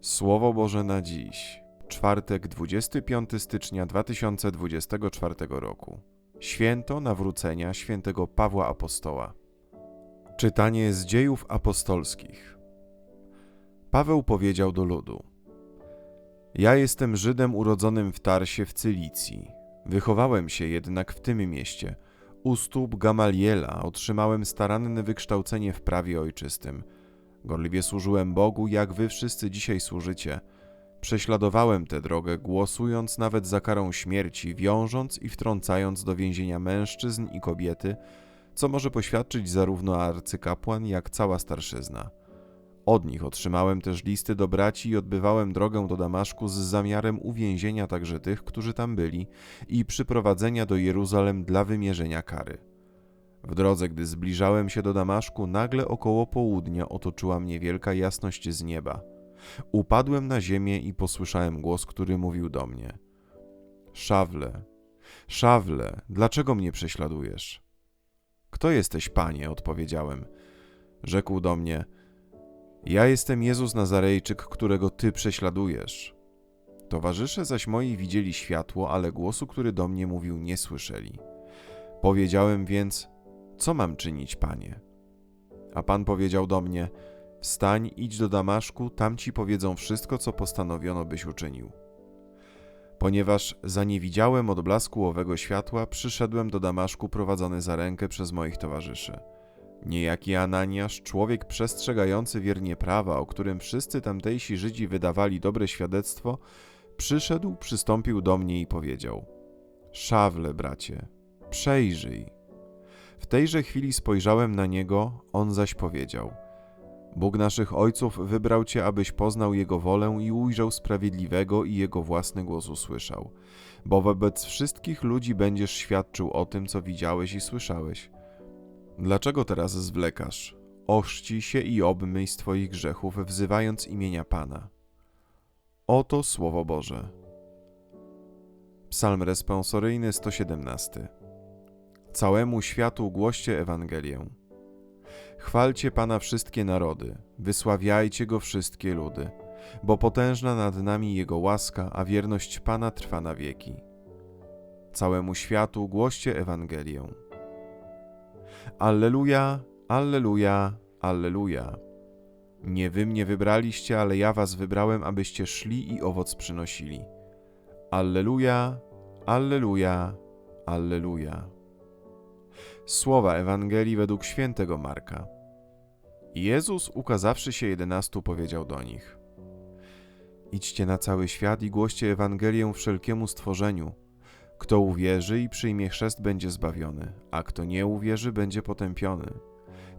Słowo Boże na dziś. Czwartek, 25 stycznia 2024 roku. Święto nawrócenia świętego Pawła Apostoła. Czytanie z dziejów apostolskich. Paweł powiedział do ludu: Ja jestem Żydem urodzonym w Tarsie w Cylicji. Wychowałem się jednak w tym mieście. U stóp Gamaliela otrzymałem staranne wykształcenie w prawie ojczystym. Gorliwie służyłem Bogu, jak wy wszyscy dzisiaj służycie. Prześladowałem tę drogę, głosując nawet za karą śmierci, wiążąc i wtrącając do więzienia mężczyzn i kobiety, co może poświadczyć zarówno arcykapłan, jak cała starszyzna. Od nich otrzymałem też listy do braci i odbywałem drogę do Damaszku z zamiarem uwięzienia także tych, którzy tam byli, i przyprowadzenia do Jeruzalem dla wymierzenia kary. W drodze, gdy zbliżałem się do Damaszku, nagle około południa otoczyła mnie wielka jasność z nieba. Upadłem na ziemię i posłyszałem głos, który mówił do mnie: Szawle, szawle, dlaczego mnie prześladujesz? Kto jesteś, panie? odpowiedziałem. Rzekł do mnie: Ja jestem Jezus Nazarejczyk, którego ty prześladujesz. Towarzysze zaś moi widzieli światło, ale głosu, który do mnie mówił, nie słyszeli. Powiedziałem więc: Co mam czynić, panie? A pan powiedział do mnie: Wstań, idź do Damaszku, tam ci powiedzą wszystko, co postanowiono, byś uczynił. Ponieważ zaniewidziałem odblasku owego światła, przyszedłem do Damaszku prowadzony za rękę przez moich towarzyszy. Niejaki Ananiasz, człowiek przestrzegający wiernie prawa, o którym wszyscy tamtejsi Żydzi wydawali dobre świadectwo, przyszedł, przystąpił do mnie i powiedział: Szawle, bracie, przejrzyj. W tejże chwili spojrzałem na niego, on zaś powiedział: Bóg naszych ojców wybrał cię, abyś poznał Jego wolę i ujrzał sprawiedliwego i Jego własny głos usłyszał. Bo wobec wszystkich ludzi będziesz świadczył o tym, co widziałeś i słyszałeś. Dlaczego teraz zwlekasz? Ochrzcij się i obmyj z twoich grzechów, wzywając imienia Pana. Oto Słowo Boże. Psalm responsoryjny 117. Całemu światu głoście Ewangelię. Chwalcie Pana wszystkie narody, wysławiajcie Go wszystkie ludy, bo potężna nad nami Jego łaska, a wierność Pana trwa na wieki. Całemu światu głoście Ewangelię. Alleluja, Alleluja, Alleluja. Nie wy mnie wybraliście, ale ja was wybrałem, abyście szli i owoc przynosili. Alleluja, Alleluja, Alleluja. Słowa Ewangelii według świętego Marka. Jezus, ukazawszy się jedenastu, powiedział do nich: Idźcie na cały świat i głoście Ewangelię wszelkiemu stworzeniu. Kto uwierzy i przyjmie chrzest, będzie zbawiony, a kto nie uwierzy, będzie potępiony.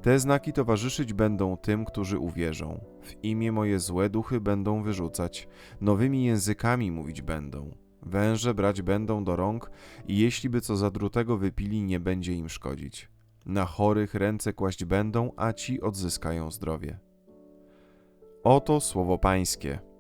Te znaki towarzyszyć będą tym, którzy uwierzą. W imię moje złe duchy będą wyrzucać, nowymi językami mówić będą. Węże brać będą do rąk i jeśli by co zadrutego wypili, nie będzie im szkodzić. Na chorych ręce kłaść będą, a ci odzyskają zdrowie. Oto słowo Pańskie.